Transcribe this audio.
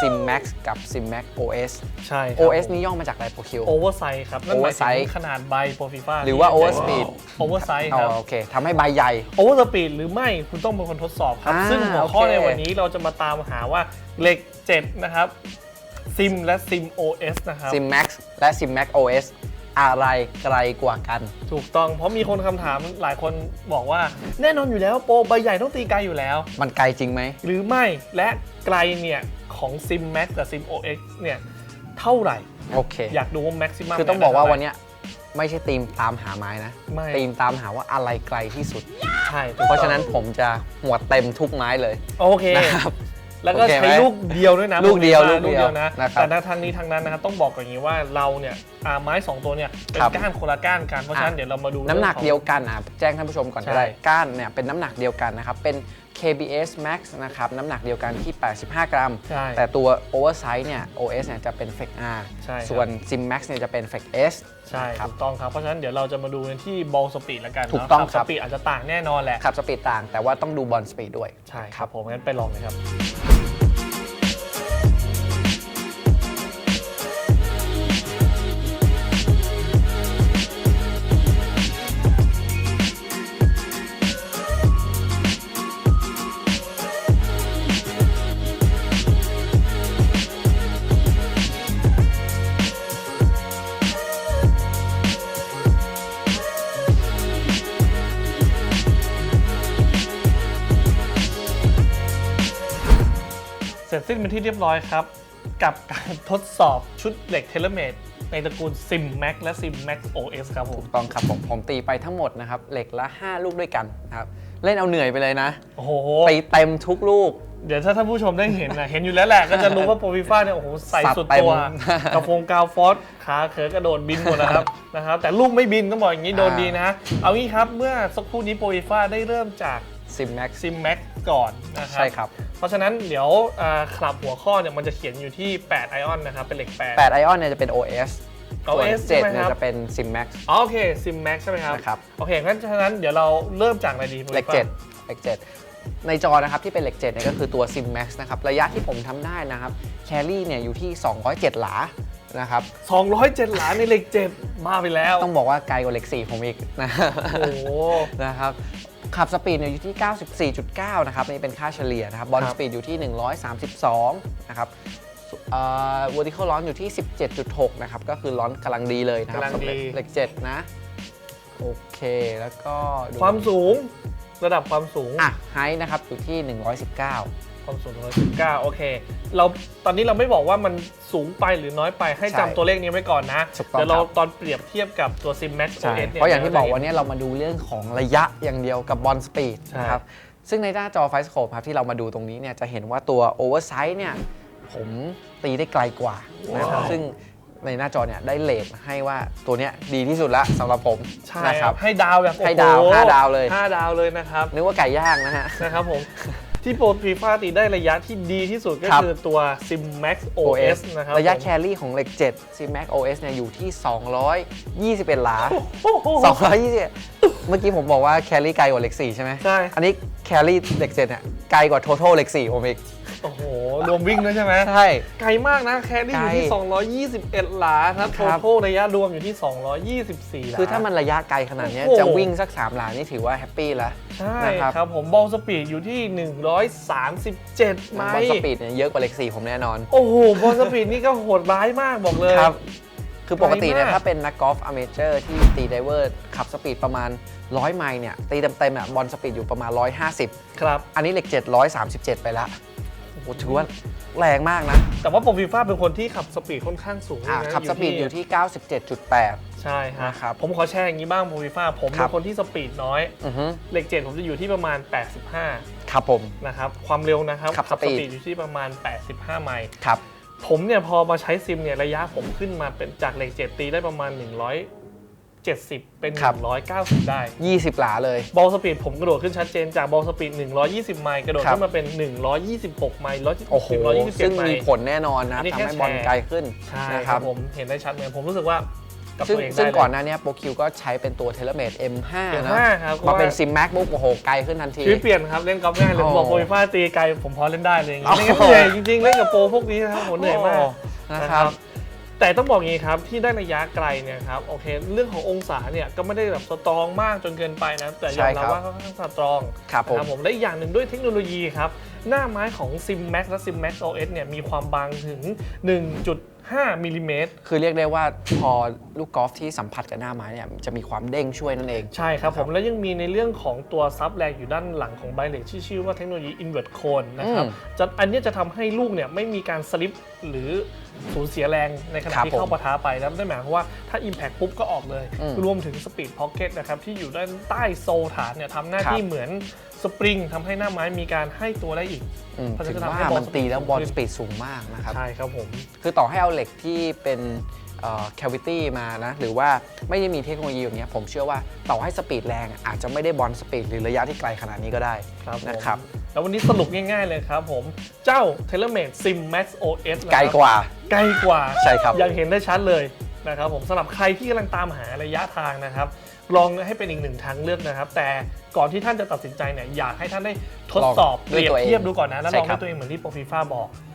Sim Max กับ Sim Max OS ใช่ครับ OS นี่ย่อมาจากอะไรโปรคิว โอเวอร์ไซส์ครับนั่นหมายถึ Oversize งขนาดใบโปรฟีฟ่าหรือว่า Overspeed โอเวอร์ไซส์อ๋คอรับ โอเคทำให้ใบใหญ่ โอเวอร์สปีดหรือไม่คุณต้องเป็นคนทดสอบครับ อ่าซึ่งหัวข้อโอเค ในวันนี้เราจะมาตามหาว่าเหล็ก 7 นะครับซิมและซิม OS นะครับ Sim Max และ Sim Max OS อะไรไกลกว่ากัน ถูกต้องเพราะมีคนคำถามหลายคนบอกว่า แน่นอนอยู่แล้วโปรใบใหญ่ต้องตีไกลอยู่แล้ว มันไกลจริงไหม หรือไม่และไกลเนี่ย ของ Sim Max กับ Sim OS เนี่ยเท่าไหร่ โอเค อยากดูว่า maximum คือต้องบอกว่าวันเนี้ยไม่ใช่ทีมตามหาไม้นะไม่ ทีมตามหาว่าอะไรไกลที่สุด ใช่ถูกต้องเพราะฉะนั้นผมจะหัวเต็มทุกไม้เลยโอเค นะครับ แล้วก็โอเคไหมใช้ลูกเดียวด้วยนะลูกเดียวผมลูกเดียวนะนะครับแต่ทางนี้ทางนั้นนะครับต้องบอกก่อนอย่างนี้ว่าเราเนี่ยอ่าไม้2ตัวเนี่ยเป็นครับ ก้านคนละก้านกันเพราะฉะนั้นอะเดี๋ยวเรามาดูน้ำหนักรื่องของเดียวกันอะแจ้งท่านผู้ชมก่อนก็ได้ใช่ ก้านเนี่ยเป็นน้ำหนักเดียวกันนะครับเป็น KBS Max นะครับน้ำหนักเดียวกันที่ 85 กรัม ใช่แต่ตัว Oversize เนี่ย OS เนี่ยจะเป็น Flex R ใช่ครับ ส่วน Sim Max เนี่ยจะเป็น Flex S ใช่ครับ ถูกต้องครับ เพราะฉะนั้นเดี๋ยวเราจะมาดูกันที่บอลสปีดแล้วกันถูกต้องเนาะครับ สปีดอาจจะต่างแน่นอนแหละ ขับสปีดต่างแต่ว่าต้องดูบอลสปีดด้วย ใช่ครับผมงั้นไปลองเลยครับ สร็จสิ้นเป็นที่เรียบร้อยครับ กับการทดสอบชุดเหล็กเทเลเมตในตระกูล Sim Max และ Sim Max OS ครับผมถูกต้องครับผมผมตีไปทั้งหมดนะครับ เหล็กละ 5 ลูกด้วยกันนะครับเล่นเอาเหนื่อยไปเลยนะโอ้โหตีเต็มทุกลูก เดี๋ยวถ้าท่านผู้ชมได้เห็นนะ เห็นอยู่แล้วแหละ ก็จะรู้ว่าโปรฟีฟ่าเนี่ยโอ้โหใส่สุดตัวสัดเต็มกระโปรงกาวฟอสขาเขอกระโดดบินหมดนะครับนะครับแต่ลูกไม่บินต้องบอกอย่างนี้โดนดีนะ เอางี้ครับเมื่อสักครู่นี้โปรฟีฟ่าได้เริ่มจาก Sim Max Sim Max ก่อนนะครับใช่ครับ เพราะฉะนั้นเดี๋ยวอ่าคลับหัวข้อเนี่ยมันจะเขียนอยู่ที่ 8 ไอออนนะครับ เป็นเหล็ก8 8 Ion เนี่ยจะเป็น OS ส่วน OS ใช่ไหม7เนี่ยครับจะเป็น Sim Max อ๋อโอเค Sim Max ใช่ไหมครับนะครับ โอเคงั้นฉะนั้นเดี๋ยวเราเริ่มจากอะไรดีเหล็ก Polyfar 7เหล็ก7ในจอนะครับที่เป็นเหล็ก7เนี่ยก็คือตัว Sim Max นะครับระยะที่ผมทำได้นะครับแครี่เนี่ยอยู่ที่ 207 หลานะครับ207หลาในเหล็ก7มาไปแล้ว ต้องบอกว่าไกลกว่าเหล็ก4ผมอีกนะ โอ้โห นะครับ ขับสปีดเนี่ยอยู่ที่ 94.9 นะครับนี่เป็นค่าเฉลี่ยนะครับบอลครัสบปีดอยู่ที่ 132 นะครับเอ่อ vertical launch อยู่ที่ 17.6 นะครับ ก็คือ launch กำลังดีเลยนะครับกำลังสำหรับดีเหล็ก7นะ โอเคแล้วก็ดูความสูงระดับความสูงอะไฮนะครับอยู่ที่ 119 ความสูง119 โอเค เราตอนนี้เราไม่บอกว่ามันสูงไปหรือน้อยไปให้ใช่จำตัวเลขนี้ไว้ก่อนนะถูกต้องเดี๋ยวเราครับ ตอนเปรียบเทียบกับตัว Sim Max ใช่ OS เนี่ยเพราะอย่างที่บอกดี๋วันนี้เรามาดูเรื่องของระยะอย่างเดียวกับบอลสปีดใช่ นะครับ ซึ่งในหน้าจอไฟสโคปครับที่เรามาดูตรงนี้เนี่ยจะเห็นว่าตัวโอเวอร์ไซส์เนี่ยผมตีได้ไกลกว่านะครับซึ่งในหน้าจอเนี่ยได้เลทให้ว่าตัวเนี้ยดีที่สุดละสำหรับผมใช่นะคครัรับ บให้ดาวแบบให้ดาวโอ้โห้าดาวเลยห้าดาวเลยนะครับ นึกว่าไก่ย่างนะฮะ นะครับผม ที่โปรฟีฟ่าตีได้ระยะที่ดีที่สุดก็ครับคือตัว Sim Max OS นะครับระยะผมแครี่ของเหล็ก7 C Max OS เนี่ยอยู่ที่ 221 หลาโอ้โห220เมื่อกี้ผมบอกว่าแครี่ไกลกว่าเหล็ก 4 ใช่ไหมใช่ อันนี้แครี่เหล็ก 7 เนี่ยไกลกว่า total เหล็ก 4 ผมอีก โอ้โห รวมวิ่งด้วยใช่ไหมใช่ ไกลมากนะ แครี่อยู่ที่ไกล221 หลาครับโทครับทระยะรวมอยู่ที่ 224 หลา คือถ้ามันระยะไกลขนาดเนี้ยโอ้โหจะวิ่งสัก 3 หลานี่ถือว่าแฮปปี้แล้ว ใช่นะครับครับผมบอลสปีดอยู่ที่ 137 ไมบอลล์สปีดเนี่ยเยอะกว่าเหล็ก4ผมแน่นอน โอ้โห บอลสปีดนี่ก็โหดร้ายมากบอกเลยครับคือปกติเนี่ยไกลมากถ้าเป็นนักกอล์ฟอเมเจอร์ที่ตีไดเวอร์ขับสปีดประมาณ 100 ไมล์เนี่ยตีเต็มๆอะบอลสปีดอยู่ประมาณ 150 ครับ อันนี้เหล็ก7 137 ไปละ โอ้โหถือว่าแรงมากนะแต่ว่าโปรฟีฟ่าเป็นคนที่ขับสปีดค่อนข้างสูงอะนะขับสปีดอยู่ที่ 97.8 ใช่ฮะนะครับผมขอแชร์อย่างนี้บ้างโปรฟีฟ่าผมครัเป็บ นคนที่สปีดน้อยอือฮึเหล็กเจ็ดผมจะอยู่ที่ประมาณ 85ครับผม นะครับความเร็วนะครับขับขับสสปีดปีด อยู่ที่ประมาณ 85 ไมล์ ครับ ผมเนี่ยพอมาใช้ซิมเนี่ยระยะผมขึ้นมาเป็นจากเหล็กเจ็ดตีได้ประมาณ 170 เป็น ครับ 190 ได้ 20 หลาเลย บอลสปีดผมกระโดดขึ้นชัดเจนจากบอลสปีด 120 ไมล์กระโดดครับ ขึ้นมาเป็น 126 ไมล์โอ้โหซึ่ง127ไมมีล์ ผลแน่นอนนะอันนี้ทำแค่ให้บอลแชร์ ไกลขึ้นใช่นะคครัรับบผมเห็นได้ชัดเลยผมรู้สึกว่ากับซึ่งตัวเองได้ซึ่งเลยก่อนหน้าเนี้โปรคิวก็ใช้เป็นตัว t e l e m a t e M5 นะ M5 ครับมาเป็นพราะว่าซิมแม็กบุ๊กโอ้โห ไกลขึ้นทันที ชีวิตเปลี่ยนครับ เล่นกอล์ฟง่ายเลยโอ้บอกโปรไฟฟ้าตีไกลผมพอเล่นได้เลยอย่างงี้โอ้ไม่งั้นเหนื่อยจริงๆ เล่นกับโปรพวกนี้นะครับโหเหนื่อยมากนะครับ แต่ต้องบอกงี้ครับที่ได้ระยะไกลเนี่ยครับโอเคเรื่องขององศาเนี่ยก็ไม่ได้แบบสตรองมากจนเกินไปนะแต่ยอมรับว่าค่อนข้างสตรองครับผมนะผมและอีกอย่างหนึ่งด้วยเทคโนโลยีครับหน้าไม้ของ Sim Max และ Sim Max OS เนี่ยมีความบางถึง 1.5มิลลิเมตรคือเรียกได้ว่าพอลูกกอล์ฟที่สัมผัสกับหน้าไม้เนี่ยจะมีความเด้งช่วยนั่นเอง ใช่ครับคผรับมแล้วยังมีในเรื่องของตัวซับแรงอยู่ด้านหลังของไบเลทที่ชื่อว่าเทคโนโลยี invert cone นะครับอืมจะอันเนี้ยจะทำให้ลูกเนี่ยไม่มีการสลิปหรือ สูญเสียแรงในขณะครับที่เข้าปะทะไปนะนั่นหมายความว่าถ้า impact ปุ๊บก็ออกเลยอืมรวมถึง speed pocket นะครับที่อยู่ด้านใต้โซลฐานเนี่ยทำหน้าครับที่เหมือนสปริงทำให้หน้าไม้มีการให้ตัวได้อีกอืมเพราะฉะถึนั้นงทำให้ว่าบอลมันตีแล้วบอลสูงขึ้นสปีดสูงมากนะครับใช่ครับผมคือต่อให้เอาเหล็กที่เป็น แควิตี้มานะ หรือว่าไม่ได้มีเทคโนโลยีอย่างเงี้ยผมเชื่อว่าต่อให้สปีดแรงอาจจะไม่ได้บอลสปีดหรือระยะที่ไกลขนาดนี้ก็ได้ครับผมนะครับแล้ววันนี้สรุปง่ายๆเลยครับผม เจ้า TaylorMade Sim Max OS นะครับไกลกว่า ไกลกว่าใช่ครับยังเห็นได้ชัดเลยนะครับผมสำหรับใครที่กำลังตามหาระยะทางนะครับลองให้เป็นอีกหนึ่งทางเลือกนะครับ แต่ก่อนที่ท่านจะตัดสินใจเนี่ยอยากให้ท่านได้ทดสอบลองเปด้วยรียบตัวเองเทียบดูก่อนนะแล้วใช่ลองครัด้วบยตัวเองเหมือนที่โปรฟีฟ่าบอก